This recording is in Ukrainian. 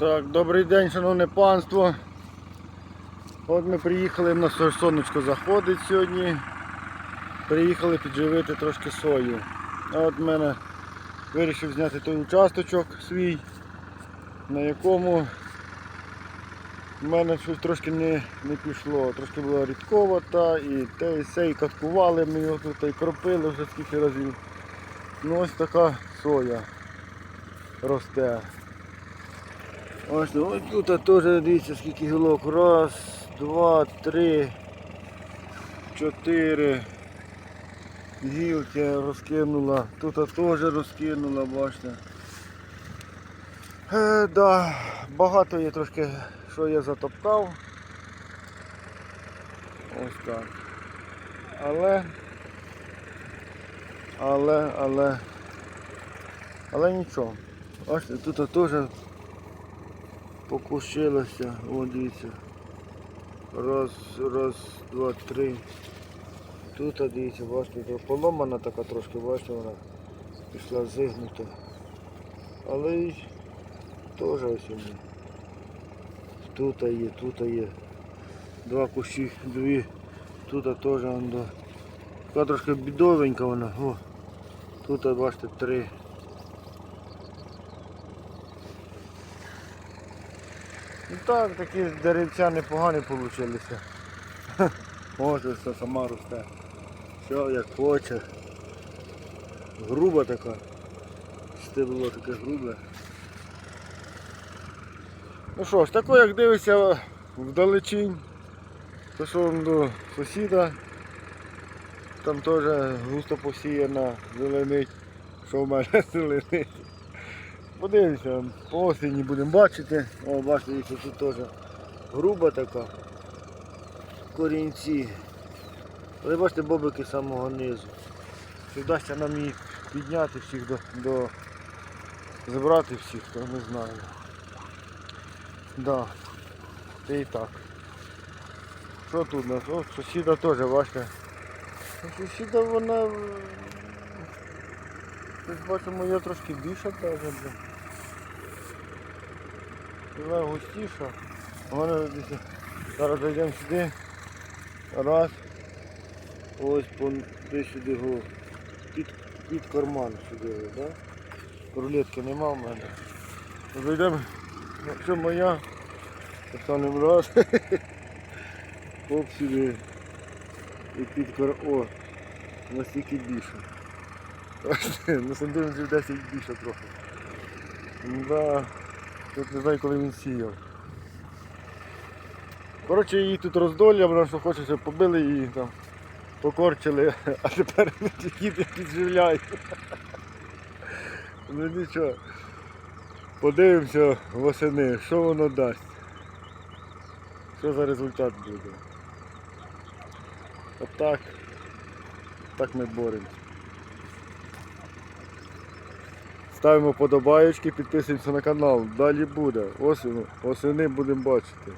Так, добрий день, шановне панство. От ми приїхали, на сонечко заходить сьогодні. Приїхали підживити трошки сою. А от в мене вирішив зняти той участочок свій, на якому в мене щось трошки не, не пішло. Трошки була рідковата і те і все, і каткували ми його тут, і кропили вже скільки разів. Ну ось така соя росте. Ну, ось тут теж дивіться скільки гілок. Раз, два, три, чотири. Гілки розкинула. Тут теж розкинула, бачите. Е, да, багато є трошки, що я затоптав. Ось так. Але, але, але, але нічого. Ось тут теж покушилося. О, дивіться. Раз, раз, два, три. Тут, дивіться, бачите, поломана така трошки, бачите, вона пішла зигнута. Але й теж ось вона. Тут є, тут є. Два кущі, дві. Тут теж вона. Така трошки бідовенька вона. О. Тут, бачите, три. Ну так, такі деревця непогані. Ось ось це сама росте. Все як хоче. Груба така. Стебло таке грубе. Ну що ж, тако як дивишся вдалечінь, що до сусіда, там теж густо посіяна, зеленить, що в мене зеленить. Подивимося, по осені будемо бачити. О, бачите, дивіться, тут теж груба така. Корінці. Але бачите, бобики з самого низу. Чи вдасться нам їх підняти всіх до, до забрати всіх, то не знаю. Да. Це і так. Що тут у нас? О, сусіда теж, бачите. Ну, Сусіда вона. бачимо, я трошки більша теж. Вона десь. Зараз зайдемо сюди. Раз. Ось десь сюди го. Під, під карман сюди, да? Рулетки нема в мене. Зайдемо. Якщо моя, останнім раз. Оп сюди. І під кар... О, настільки більше. На сантиметрів 10 більше трохи. Да. Тут не знаю, коли він сіяв. Коротше, її тут роздолля, вона що хоче, щоб побили її там, покорчили, а тепер її підживляють. Ну нічого. Подивимося восени, що воно дасть. Що за результат буде. Отак. Так ми боремося. Ставимо подобаєчки, підписуємося на канал. Далі буде. Осені, осени будемо бачити.